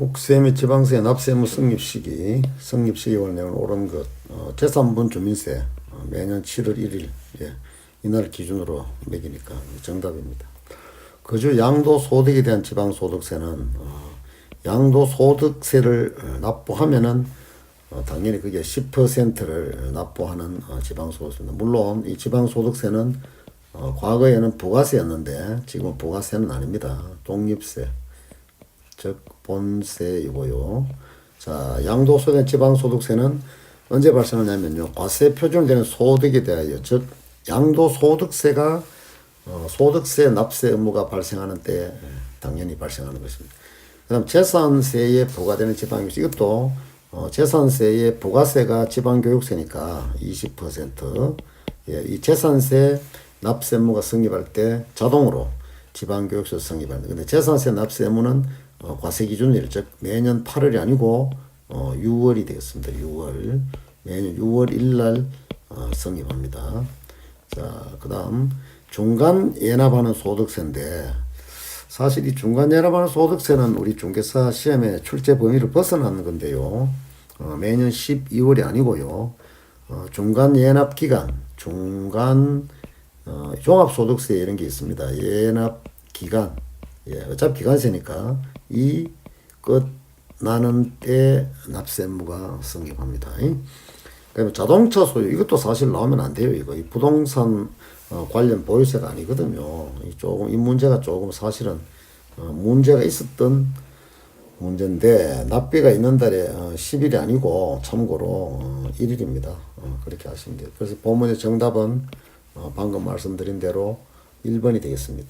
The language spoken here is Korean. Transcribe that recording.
국세 및 지방세 납세무 성립 시기, 성립 시기월 내용 옳은 것, 어, 재산분 주민세 어, 매년 7월 1일 예, 이날 기준으로 매기니까 정답입니다. 그주 양도소득에 대한 지방소득세는 어, 양도소득세를 어, 납부하면은 어, 당연히 그게 10%를 납부하는 어, 지방소득세입니다. 물론 이 지방소득세는 어, 과거에는 부가세였는데 지금은 부가세는 아닙니다. 독립세. 즉 본세이고요. 자, 양도소득 지방소득세는 언제 발생하냐면요. 과세 표준되는 소득에 대하여 즉 양도소득세가 어, 소득세 납세 의무가 발생하는 때 예, 당연히 발생하는 것입니다. 그다음 재산세에 부과되는 지방교세 이것도 어, 재산세에 부가세가 지방교육세니까 20% 예, 이 재산세 납세 의무가 성립할 때 자동으로 지방교육세 성립합니다. 근데 재산세 납세 의무는 어, 과세 기준일 즉 매년 8월이 아니고 어, 6월이 되겠습니다. 6월 매년 6월 1일 날 어, 성립합니다. 자, 그다음 중간 예납하는 소득세인데 사실 이 중간 예납하는 소득세는 우리 중개사 시험에 출제 범위를 벗어나는 건데요. 어, 매년 12월이 아니고요. 어, 중간 예납 기간, 중간 어, 종합소득세 이런 게 있습니다. 예납 기간, 예, 어차피 기간세니까 이 끝나는 때 납세 의무가 성립합니다. 그러면 자동차 소유 이것도 사실 나오면 안 돼요. 이거 이 부동산 어, 관련 보유세가 아니거든요. 이 조금 이 문제가 조금 사실은 어, 문제가 있었던 문제인데 납비가 있는 달에 어, 10일이 아니고 참고로 어, 1일입니다. 어, 그렇게 하시면 돼요. 그래서 본문의 정답은 어, 방금 말씀드린 대로 1번이 되겠습니다.